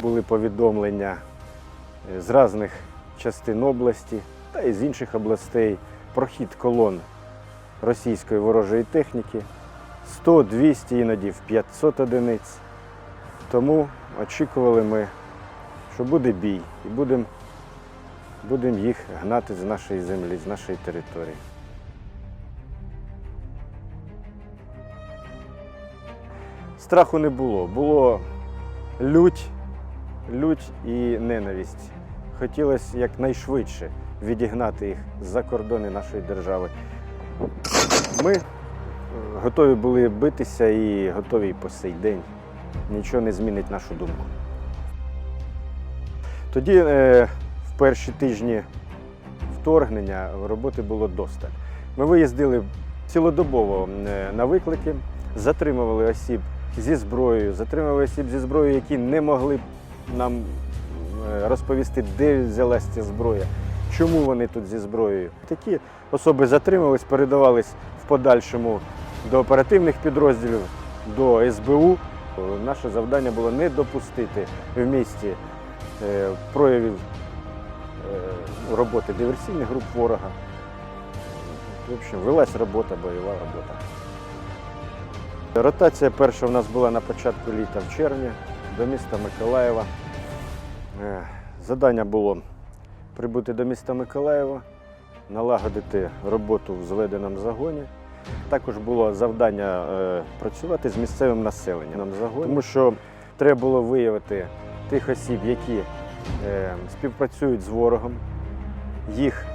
були повідомлення е, з різних частин області та і з інших областей про хід колон російської ворожої техніки 100, 200, іноді в 500 одиниць. Тому очікували ми, що буде бій, і будемо будем їх гнати з нашої землі, з нашої території. Страху не було. Було лють, лють і ненависть. Хотілося якнайшвидше відігнати їх за кордони нашої держави. Ми е, готові були битися і готові по сей день. Нічого не змінить нашу думку. Тоді, е, в перші тижні вторгнення, роботи було достатньо. Ми виїздили цілодобово е, на виклики, затримували осіб зі зброєю, затримували осіб зі зброєю, які не могли нам е, розповісти, де взялася ця зброя, чому вони тут зі зброєю. Такі особи затримувались, передавались в подальшому до оперативних підрозділів, до СБУ. Наше завдання було не допустити в місті е, проявів е, роботи диверсійних груп ворога. В общем, велась робота, бойова робота. Ротація перша в нас була на початку літа в червні до міста Миколаєва. Е, Завдання було прибути до міста Миколаєва, налагодити роботу в зведеному загоні. Також було завдання е, працювати з місцевим населенням загону, тому що треба було виявити тих осіб, які е, співпрацюють з ворогом, їх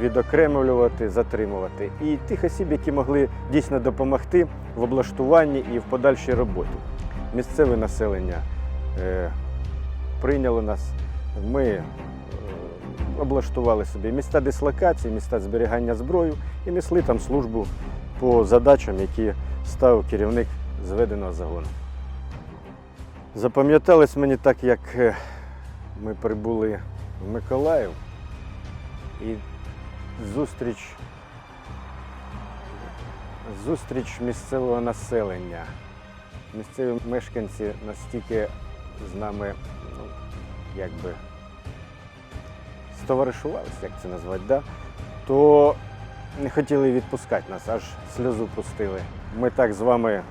відокремлювати, затримувати, і тих осіб, які могли дійсно допомогти в облаштуванні і в подальшій роботі. Місцеве населення е, прийняло нас. Ми е, облаштували собі міста дислокації, міста зберігання зброї і несли там службу по задачам, які ставив керівник зведеного загону. Запам'яталось мені так, як е, ми прибули в Миколаїв і зустріч, зустріч місцевого населення. Місцеві мешканці настільки з нами, ну, якби стоваришувалися, як це назвати, да? то не хотіли відпускати нас, аж сльозу пустили. Ми так з вами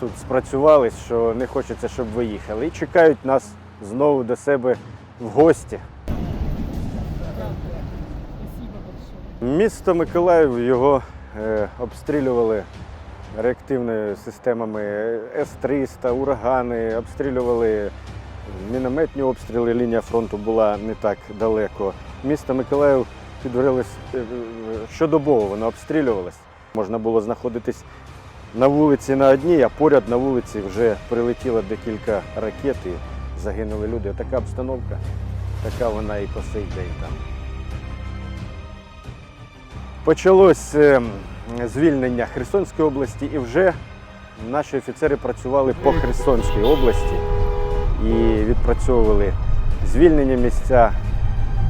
тут спрацювались, що не хочеться, щоб ви їхали. І чекають нас знову до себе в гості. Місто Миколаїв його е, обстрілювали реактивними системами С-300, урагани, обстрілювали мінометні обстріли, лінія фронту була не так далеко. Місто Миколаїв підгорілось е, щодобово, воно обстрілювалось. Можна було знаходитись на вулиці на одній, а поряд на вулиці вже прилетіло декілька ракет і загинули люди. Така обстановка, така вона і по сей день там. Почалось е, звільнення Херсонської області і вже наші офіцери працювали по Херсонській області і відпрацьовували звільнення місця,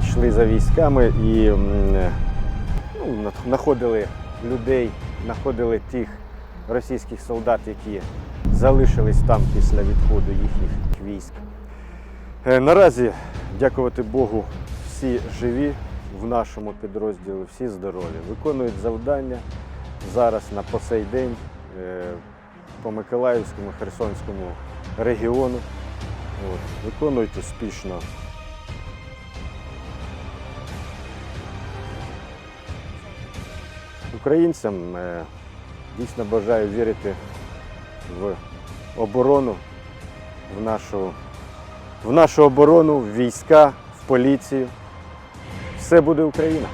йшли за військами і ну, знаходили людей, знаходили тих російських солдат, які залишились там після відходу їхніх військ. Е, Наразі, дякувати Богу, всі живі в нашому підрозділі, всі здорові, виконують завдання зараз на по сей день е, по Миколаївському, Херсонському регіону. От, виконують успішно. Українцям е, дійсно бажаю вірити в оборону, в нашу, в нашу оборону, в війська, в поліцію. Все буде Україна.